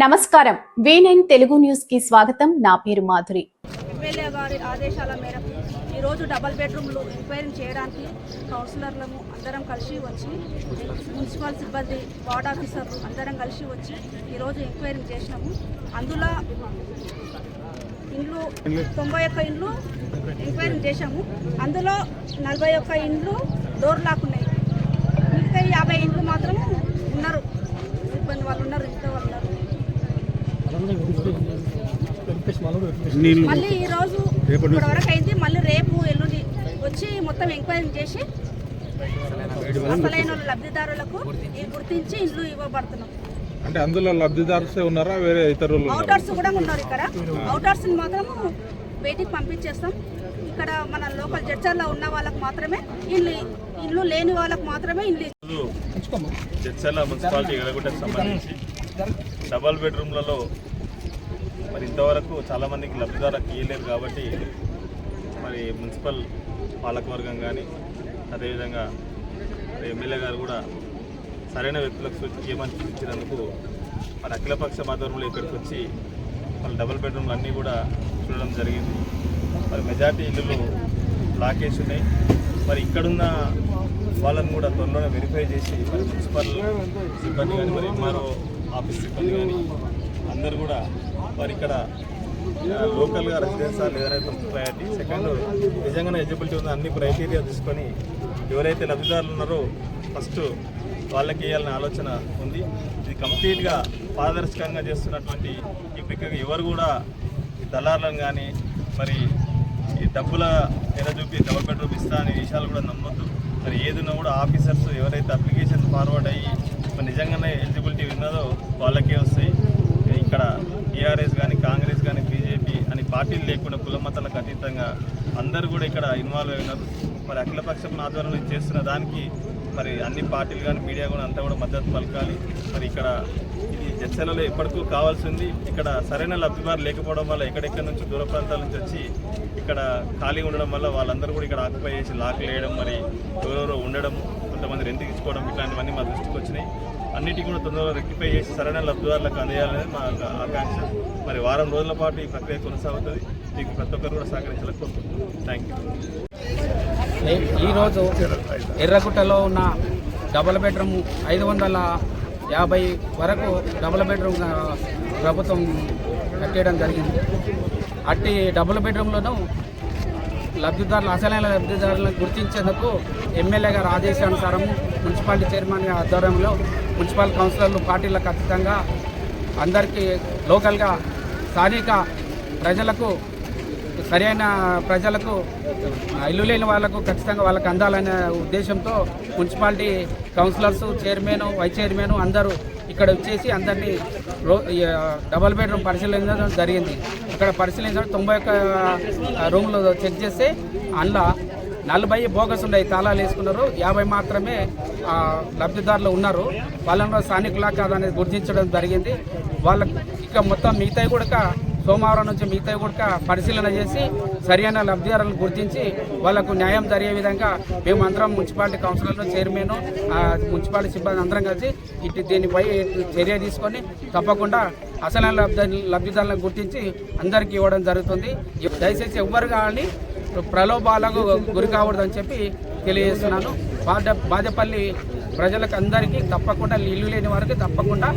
నమస్కారం. V nine Telugu న్యూస్కి స్వాగతం. నా పేరు మాధురి. ఎమ్మెల్యే గారి ఆదేశాల మేరకు ఈరోజు డబల్ బెడ్రూమ్లు ఎంక్వైరీ చేయడానికి కౌన్సిలర్లము అందరం కలిసి వచ్చి మున్సిపల్ సిబ్బంది వార్డ్ ఆఫీసర్లు అందరం కలిసి వచ్చి ఈరోజు ఎంక్వైరీ చేసినాము. అందులో ఇండ్లు తొంభై ఒక్క ఇండ్లు ఎంక్వైరీ చేశాము. అందులో నలభై ఒక్క ఇండ్లు డోర్ లాక్ ఉన్నాయి. మిగతా యాభై ఇండ్లు మాత్రం ఉన్నారు. ఇబ్బంది వాళ్ళు ఉన్నారు ఇంట్లో వాళ్ళు ఉన్నారు మళ్ళీ ఈ రోజు ఇప్పటి వరకు అయింది మళ్ళీ రేపు ఎల్లుండి వచ్చి మొత్తం ఎంక్వైరీ చేసి అసలైన లబ్ధిదారులకు ఈ గుర్తించి ఇల్లు ఇవ్వబడుతున్నాం. అంటే అందులో లబ్ధిదారుసే ఉన్నారా? వేరే ఇతరులు అవుటర్స్ కూడా ఉన్నారు ఇక్కడ. అవుటర్స్ మాత్రం బయటికి పంపించేస్తాం. ఇక్కడ మన లోకల్ జడ్చర్లో ఉన్న వాళ్ళకు మాత్రమే ఇల్లు ఇల్లు లేని వాళ్ళకు మాత్రమే ఇల్లు జడ్చర్ల మున్సిపాలిటీ ఎగరగొట్టకు సంబంధించి డబల్ బెడ్రూమ్లలో మరి ఇంతవరకు చాలామందికి లబ్ధిదారులకు ఇవ్వలేరు కాబట్టి మరి మున్సిపల్ పాలకవర్గం కానీ అదేవిధంగా మరి ఎమ్మెల్యే గారు కూడా సరైన వ్యక్తులకు సూచి- ఇవ్వమని సూచించినందుకు మరి అఖిలపక్ష ఆధ్వర్యంలో ఇక్కడికి వచ్చి వాళ్ళ డబుల్ బెడ్రూమ్లు అన్నీ కూడా చూడడం జరిగింది. మరి మెజార్టీ ఇల్లులు బ్లాకేజ్ ఉన్నాయి. మరి ఇక్కడున్న వాళ్ళని కూడా త్వరలోనే వెరిఫై చేసి మరి మున్సిపల్ సిబ్బంది కానీ మరి ఎంఆర్ఓ ఆఫీస్ సిబ్బంది కానీ అందరు కూడా మరి ఇక్కడ లోకల్గా రెసిడెన్సా లేదనే ఫస్ట్ ప్రయారిటీ సెకండ్ నిజంగానే ఎలిజిబిలిటీ ఉందో అన్ని క్రైటీరియా తీసుకొని ఎవరైతే లబ్ధిదారులు ఉన్నారో ఫస్ట్ వాళ్ళకి వేయాలనే ఆలోచన ఉంది. ఇది కంప్లీట్గా పారదర్శకంగా చేస్తున్నటువంటి ఇప్పుడు ఎవరు కూడా దళారులను కానీ మరి ఈ డబ్బుల ఎర చూపి డబుల్ బెడ్రూమ్ ఇస్తా అనే విషయాలు కూడా నమ్మొద్దు. మరి ఏదున్నా కూడా ఆఫీసర్స్ ఎవరైతే అప్లికేషన్ ఫార్వర్డ్ అయ్యి మరి నిజంగానే ఎలిజిబిలిటీ ఉన్నదో వాళ్ళకే వస్తాయి. ఇక్కడ టీఆర్ఎస్ కానీ కాంగ్రెస్ కానీ బీజేపీ అని పార్టీలు లేకుండా కులమతాలకు అతీతంగా అందరూ కూడా ఇక్కడ ఇన్వాల్వ్ అయినారు మరి అఖిలపక్షం ఆధ్వర్యంలో చేస్తున్న దానికి మరి అన్ని పార్టీలు కానీ మీడియా కూడా అంతా కూడా మద్దతు పలకాలి. మరి ఇక్కడ ఇది జడ్చలలో ఎప్పటికూ కావాల్సింది ఇక్కడ సరైన లబ్ధిదారు లేకపోవడం వల్ల ఎక్కడెక్కడి నుంచి దూర ప్రాంతాల నుంచి వచ్చి ఇక్కడ ఖాళీ ఉండడం వల్ల వాళ్ళందరూ కూడా ఇక్కడ ఆక్యుపై చేసి లాక్ లేయడం మరి ఎవరెవరో ఉండడం కొంతమంది రెంట్కి ఇచ్చుకోవడం ఇట్లాంటివన్నీ మా దృష్టికి వచ్చినాయి. అన్నిటికీ కూడా తొందరగా రెక్టిఫై చేసి సరైన లబ్ధిదారులకు అందేయాలనేది మా ఆకాంక్ష. మరి వారం రోజుల పాటు ఈ ప్రక్రియ కొనసాగుతుంది. మీకు ప్రతి ఒక్కరు కూడా సహకరించాలని కోరుకుంటున్నాను. థ్యాంక్ యూ ఈరోజు ఎర్రగుట్టలో ఉన్న డబుల్ బెడ్రూమ్ ఐదు వందల యాభై వరకు డబుల్ బెడ్రూమ్ ప్రభుత్వం కట్టేయడం జరిగింది. అట్టి డబుల్ బెడ్రూమ్లోనూ లబ్ధిదారులు అసలైన లబ్ధిదారులను గుర్తించేందుకు ఎమ్మెల్యే గారు ఆదేశానుసారం మున్సిపాలిటీ చైర్మన్ గారి ఆధ్వర్యంలో మున్సిపల్ కౌన్సిలర్లు పార్టీలకు ఖచ్చితంగా అందరికీ లోకల్గా స్థానిక ప్రజలకు సరైన ప్రజలకు ఇల్లు లేని వాళ్ళకు ఖచ్చితంగా వాళ్ళకి అందాలనే ఉద్దేశంతో municipality councillors chairman vice chairman అందరూ ఇక్కడ వచ్చేసి అందరినీ రో డబల్ బెడ్రూమ్ పరిశీలించడం జరిగింది. ఇక్కడ పరిశీలించడం తొంభై ఒక్క రూమ్లు చెక్ చేస్తే అందులో నలభై బోగస్ ఉన్నాయి తాళాలు వేసుకున్నారు. యాభై మాత్రమే లబ్ధిదారులు ఉన్నారు. వాళ్ళను స్థానికులా కాదనేది గుర్తించడం జరిగింది. వాళ్ళ ఇక మొత్తం మిగతాయి కూడా సోమవారం నుంచి మిగతా కూడా పరిశీలన చేసి సరైన లబ్ధిదారులను గుర్తించి వాళ్ళకు న్యాయం జరిగే విధంగా మేము అందరం మున్సిపాలిటీ కౌన్సిలర్లు చైర్మన్ మున్సిపాలిటీ సిబ్బంది అందరం కలిసి ఇటు దీనిపై చర్య తీసుకొని తప్పకుండా అసలైన లబ్ధి లబ్ధిదారులను గుర్తించి అందరికీ ఇవ్వడం జరుగుతుంది. దయచేసి ఎవ్వరు కానీ ప్రలోభాలకు గురి కాకూడదని చెప్పి తెలియజేస్తున్నాను. బాధ బాధపల్లి ప్రజలకు అందరికీ తప్పకుండా ఇల్లు లేని వారికి తప్పకుండా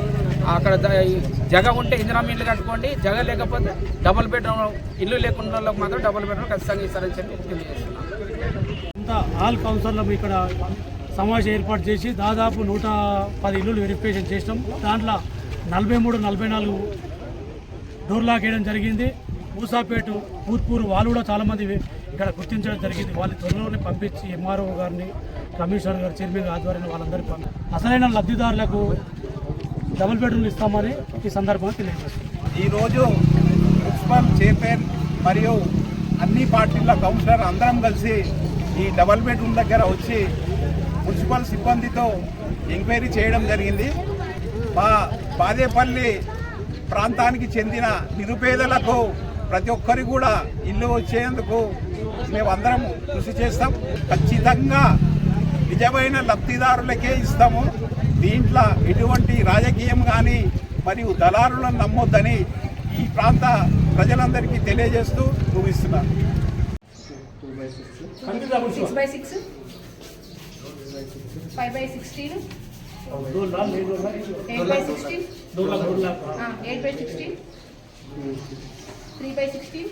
అక్కడ జగ ఉంటే ఇందిరామ ఇల్లు కట్టుకోండి. జగ లేకపోతే డబుల్ బెడ్రూమ్ ఇల్లు లేకుండా వాళ్ళకి మాత్రం డబుల్ బెడ్రూమ్ ఖచ్చితంగా ఇస్తారని చెప్పి తెలియజేస్తున్నాను. ఆల్ కౌన్సిలర్లు ఇక్కడ సమావేశం ఏర్పాటు చేసి దాదాపు నూట పది ఇల్లులు వెరిఫికేషన్ చేసినాం. దాంట్లో నలభై మూడు నలభై నాలుగు డోర్ లాక్ వేయడం జరిగింది. మూసాపేట పూర్పూరు వాళ్ళు కూడా చాలామంది ఇక్కడ గుర్తించడం జరిగింది. వాళ్ళ త్వరలోనే పంపించి ఎంఆర్ఓ గారిని కమిషనర్ గారు చైర్మన్ ఆధ్వర్యంలో వాళ్ళందరికీ పంపి అసలైన లబ్ధిదారులకు డబుల్ బెడ్రూమ్లు ఇస్తామని ఈ సందర్భంగా తెలియజేస్తుంది ఈరోజు ప్రిన్సిపల్ చైర్మన్ మరియు అన్ని పార్టీల కౌన్సిలర్ అందరం కలిసి ఈ డబల్ బెడ్రూమ్ దగ్గర వచ్చి మున్సిపల్ సిబ్బందితో ఎంక్వైరీ చేయడం జరిగింది. మా బాదేపల్లి ప్రాంతానికి చెందిన నిరుపేదలకు ప్రతి ఒక్కరి కూడా ఇల్లు వచ్చేందుకు మేమందరం కృషి చేస్తాం. ఖచ్చితంగా నిజమైన లబ్ధిదారులకే ఇస్తాము. దీంట్లో ఎటువంటి రాజకీయం కానీ మరియు దళారులను నమ్మొద్దని ఈ ప్రాంత ప్రజలందరికీ తెలియజేస్తూ ముగిస్తున్నాను six by six five by sixteen eight by sixteen eight by sixteen three by sixteen